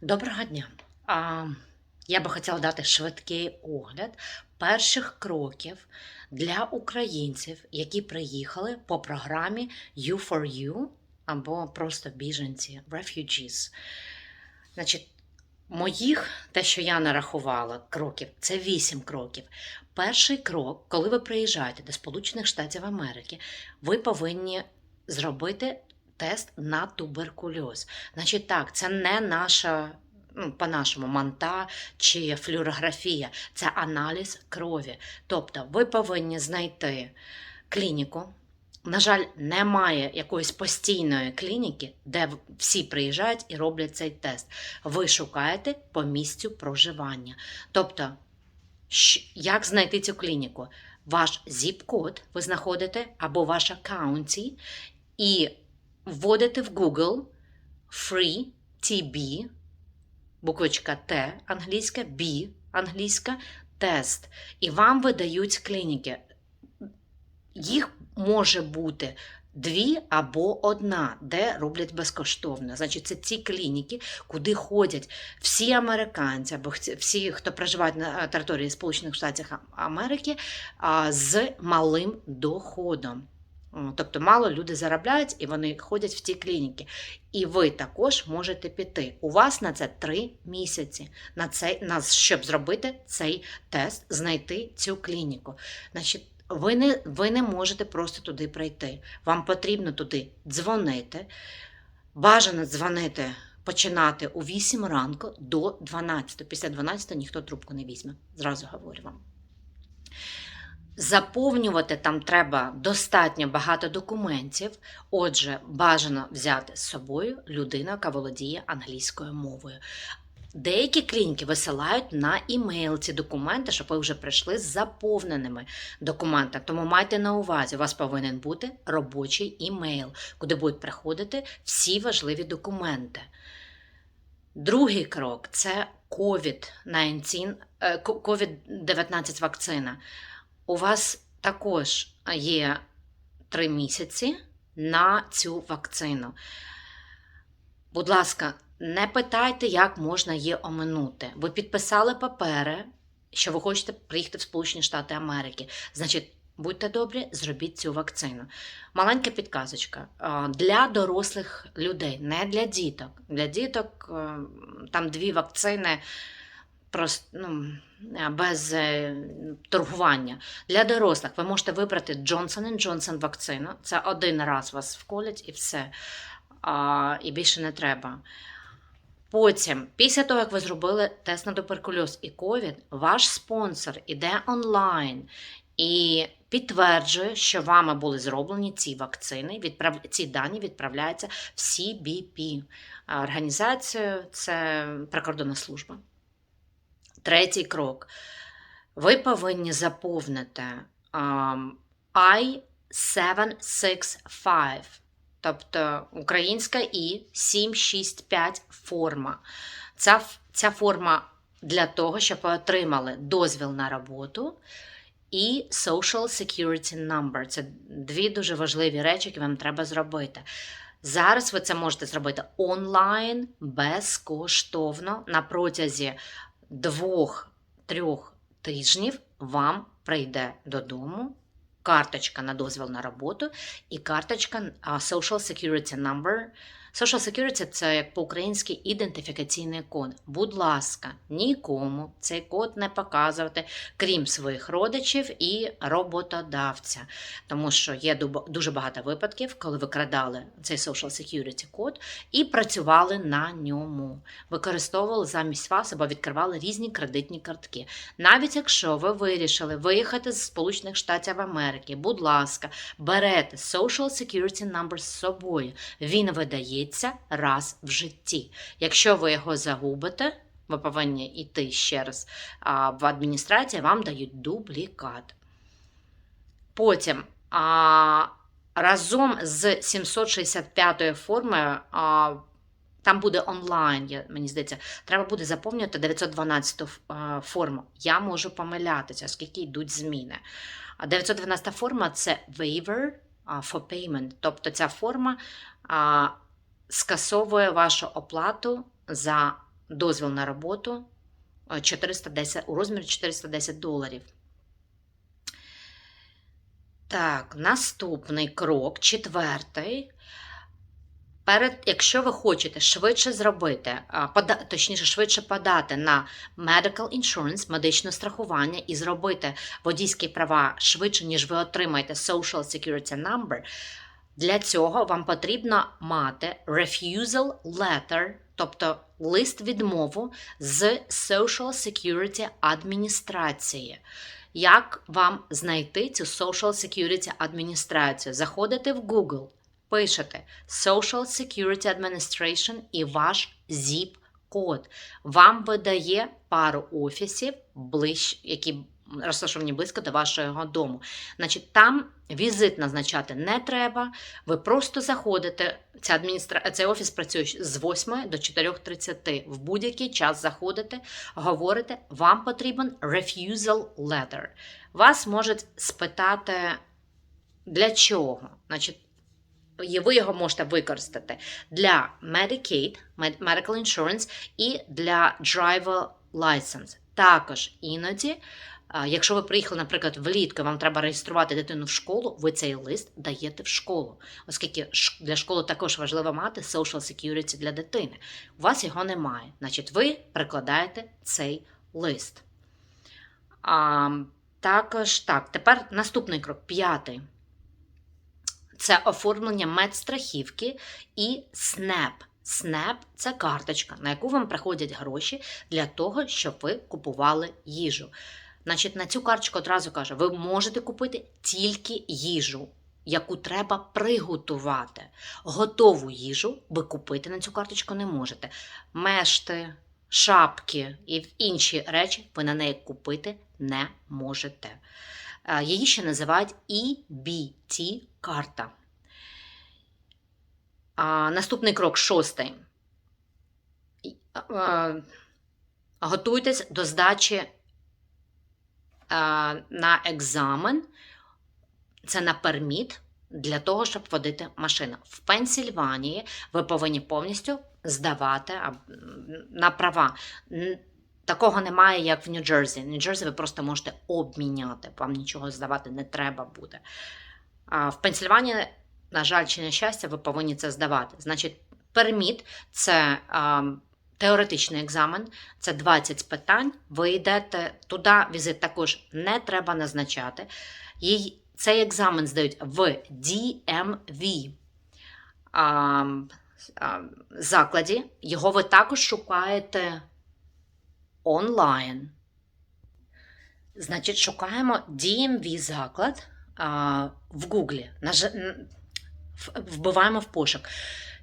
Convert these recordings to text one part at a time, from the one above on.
Доброго дня. А, я би хотіла дати швидкий огляд перших кроків для українців, які приїхали по програмі U4U або просто біженці Refugees. Значить, моїх, те, що я нарахувала кроків, це вісім кроків. Перший крок, коли ви приїжджаєте до Сполучених Штатів Америки, ви повинні зробити тест на туберкульоз. Значить, так, це не наша, ну, по-нашому, манта чи флюорографія, це аналіз крові. Тобто, ви повинні знайти клініку. На жаль, немає якоїсь постійної клініки, де всі приїжджають і роблять цей тест. Ви шукаєте по місцю проживання. Тобто, як знайти цю клініку? Ваш зіп-код ви знаходите або ваш аккаунті і вводите в Google Free TB, буквочка Т англійська, B англійська, тест. І вам видають клініки. Їх може бути дві або одна, де роблять безкоштовно. Значить, це ті клініки, куди ходять всі американці або всі, хто проживають на е, території Сполучених Штатів Америки з малим доходом. Тобто мало люди заробляють і вони ходять в ті клініки. І ви також можете піти. У вас на це три місяці, на цей, на, щоб зробити цей тест, знайти цю клініку. Значить, ви не, ви не можете просто туди прийти. Вам потрібно туди дзвонити. Бажано дзвонити, починати у 8 ранку до 12. Після 12 ніхто трубку не візьме. Зразу говорю вам. Заповнювати там треба достатньо багато документів. Отже, бажано взяти з собою людину, яка володіє англійською мовою. Деякі клініки висилають на імейл ці документи, щоб ви вже прийшли з заповненими документами. Тому майте на увазі, у вас повинен бути робочий імейл, куди будуть приходити всі важливі документи. Другий крок це COVID-19, е, COVID-19 вакцина. У вас також є три місяці на цю вакцину. Будь ласка, не питайте, як можна її оминути. Ви підписали папери, що ви хочете приїхати в Сполучені Штати Америки. Значить, будьте добрі, зробіть цю вакцину. Маленька підказочка для дорослих людей, не для діток. Для діток е, там дві вакцини просто ну, без е, торгування. Для дорослих ви можете вибрати Johnson Johnson вакцину. Це один раз вас вколять і все. А, і більше не треба. Потім, після того, як ви зробили тест на туберкульоз і ковід, ваш спонсор іде онлайн і підтверджує, що вами були зроблені ці вакцини. Відправ... Ці дані відправляються в CBP. Організацію це прикордонна служба. Третій крок. Ви повинні заповнити um, I-765, тобто українська І 765 форма. Ця, ця форма для того, щоб ви отримали дозвіл на роботу і Social Security Number. Це дві дуже важливі речі, які вам треба зробити. Зараз ви це можете зробити онлайн безкоштовно на протязі двох-трьох тижнів вам прийде додому карточка на дозвіл на роботу і карточка Social Security Number. Social Security – це як по-українськи ідентифікаційний код. Будь ласка, нікому цей код не показувати, крім своїх родичів і роботодавця. Тому що є дуже багато випадків, коли викрадали цей Social Security код і працювали на ньому, використовували замість вас або відкривали різні кредитні картки. Навіть якщо ви вирішили виїхати з Сполучених Штатів Америки, будь ласка, берете Social Security Number з собою. Він видається раз в житті. Якщо ви його загубите, ви повинні йти ще раз в адміністрацію, вам дають дублікат. Потім а, разом з 765 формою. А, там буде онлайн, мені здається, треба буде заповнювати 912 е, форму. Я можу помилятися, оскільки йдуть зміни. А 912 форма це waiver for payment, тобто ця форма скасовує вашу оплату за дозвіл на роботу е, 410, у розмірі 410 доларів. Так, наступний крок, четвертий. Перед, якщо ви хочете швидше зробити, пода, точніше, швидше подати на medical insurance, медичне страхування і зробити водійські права швидше, ніж ви отримаєте Social Security Number, для цього вам потрібно мати refusal letter, тобто лист відмову з Social Security адміністрації. Як вам знайти цю Social Security адміністрацію? Заходите в Google, пишете Social Security Administration і ваш ZIP-код. Вам видає пару офісів, які розташовані близько до вашого дому. Значить, там візит назначати не треба. Ви просто заходите. Ця адміністра... Цей офіс працює з 8 до 4.30. В будь-який час заходите, говорите, вам потрібен refusal letter. Вас можуть спитати, для чого. Значить, ви його можете використати для Medicaid, Medical Insurance і для Driver License. Також іноді, якщо ви приїхали, наприклад, влітку, вам треба реєструвати дитину в школу, ви цей лист даєте в школу, оскільки для школи також важливо мати Social Security для дитини. У вас його немає. Значить, ви прикладаєте цей лист. А, також так, тепер наступний крок, п'ятий. Це оформлення медстрахівки і СНЕП. СНЕП це карточка, на яку вам приходять гроші для того, щоб ви купували їжу. Значить, на цю карточку одразу кажу, ви можете купити тільки їжу, яку треба приготувати. Готову їжу ви купити на цю карточку не можете. Мешти, шапки і інші речі ви на неї купити не можете. Е, Її ще називають EBT карта. А, наступний крок шостий. І, е, Готуйтесь до здачі е, на екзамен. Це на перміт для того, щоб водити машину. В Пенсільванії ви повинні повністю здавати на права. Такого немає, як в Нью-Джерсі. В Нью-Джерсі ви просто можете обміняти, вам нічого здавати не треба буде. А в Пенсільванії, на жаль, чи на щастя, ви повинні це здавати. Значить, перміт це теоретичний екзамен, це 20 питань. Ви йдете туди, візит також не треба назначати. Їй, цей екзамен здають в DMV а, а, закладі. Його ви також шукаєте онлайн. Значить, шукаємо DMV заклад а, в Гуглі. Вбиваємо в пошук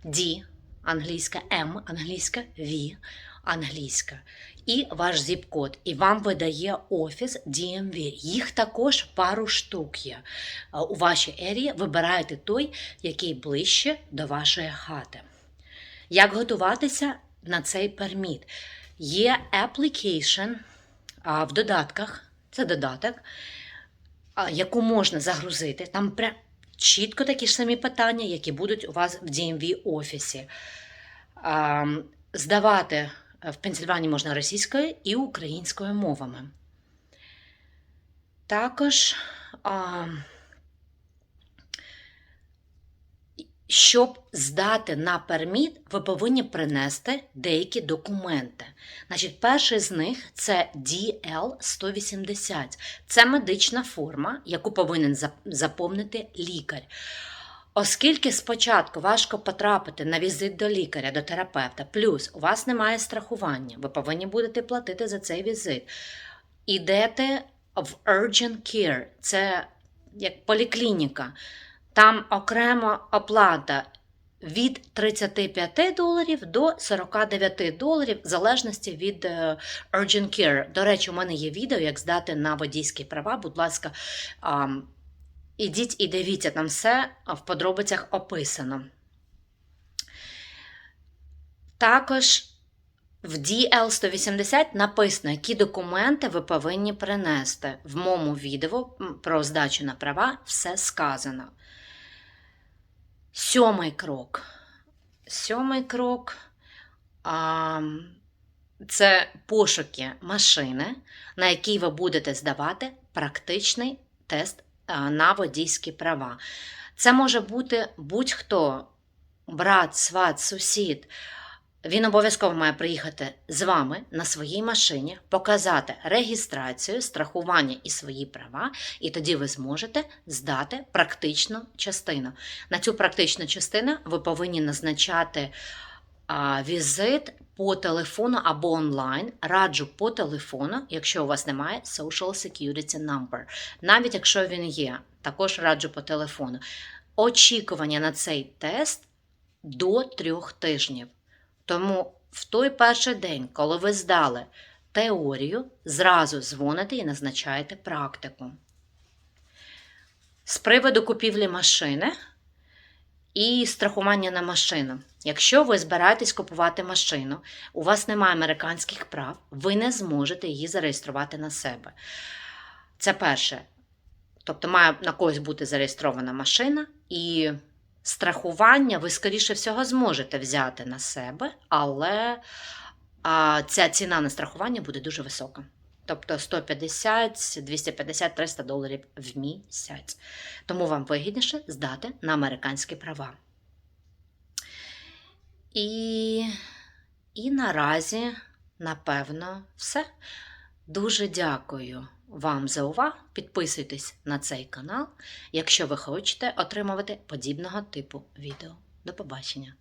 D англійська, M англійська, V англійська. І ваш зіп-код. І вам видає офіс DMV. Їх також пару штук є. У вашій ерії вибираєте той, який ближче до вашої хати. Як готуватися на цей перміт? Є application в додатках, це додаток, яку можна загрузити. Там чітко такі ж самі питання, які будуть у вас в DMV офісі. Здавати е, в Пенсільванії можна російською і українською мовами. Також, а, щоб здати на перміт, ви повинні принести деякі документи. Значить, перший з них це DL-180. Це медична форма, яку повинен заповнити лікар. Оскільки спочатку важко потрапити на візит до лікаря, до терапевта, плюс у вас немає страхування, ви повинні будете платити за цей візит. Ідете в Urgent Care, це як поліклініка. Там окремо оплата від 35 доларів до 49 доларів, в залежності від е, Urgent Care. До речі, у мене є відео, як здати на водійські права. Будь ласка, ідіть і дивіться, там все в подробицях описано. Також в DL180 написано, які документи ви повинні принести. В моєму відео про здачу на права все сказано. Сьомий крок. Сьомий крок. А, це пошуки машини, на якій ви будете здавати практичний тест на водійські права. Це може бути будь-хто, брат, сват, сусід. Він обов'язково має приїхати з вами на своїй машині, показати реєстрацію, страхування і свої права, і тоді ви зможете здати практичну частину. На цю практичну частину ви повинні назначати візит по телефону або онлайн. Раджу по телефону, якщо у вас немає Social Security Number. Навіть якщо він є, також раджу по телефону. Очікування на цей тест до трьох тижнів. Тому в той перший день, коли ви здали теорію, зразу дзвоните і назначаєте практику. З приводу купівлі машини і страхування на машину. Якщо ви збираєтесь купувати машину, у вас немає американських прав, ви не зможете її зареєструвати на себе. Це перше. Тобто має на когось бути зареєстрована машина, і страхування ви, скоріше всього, зможете взяти на себе, але а, ця ціна на страхування буде дуже висока. Тобто 150, 250, 300 доларів в місяць. Тому вам вигідніше здати на американські права. І, і наразі, напевно, все. Дуже дякую вам за увагу. Підписуйтесь на цей канал, якщо ви хочете отримувати подібного типу відео. До побачення!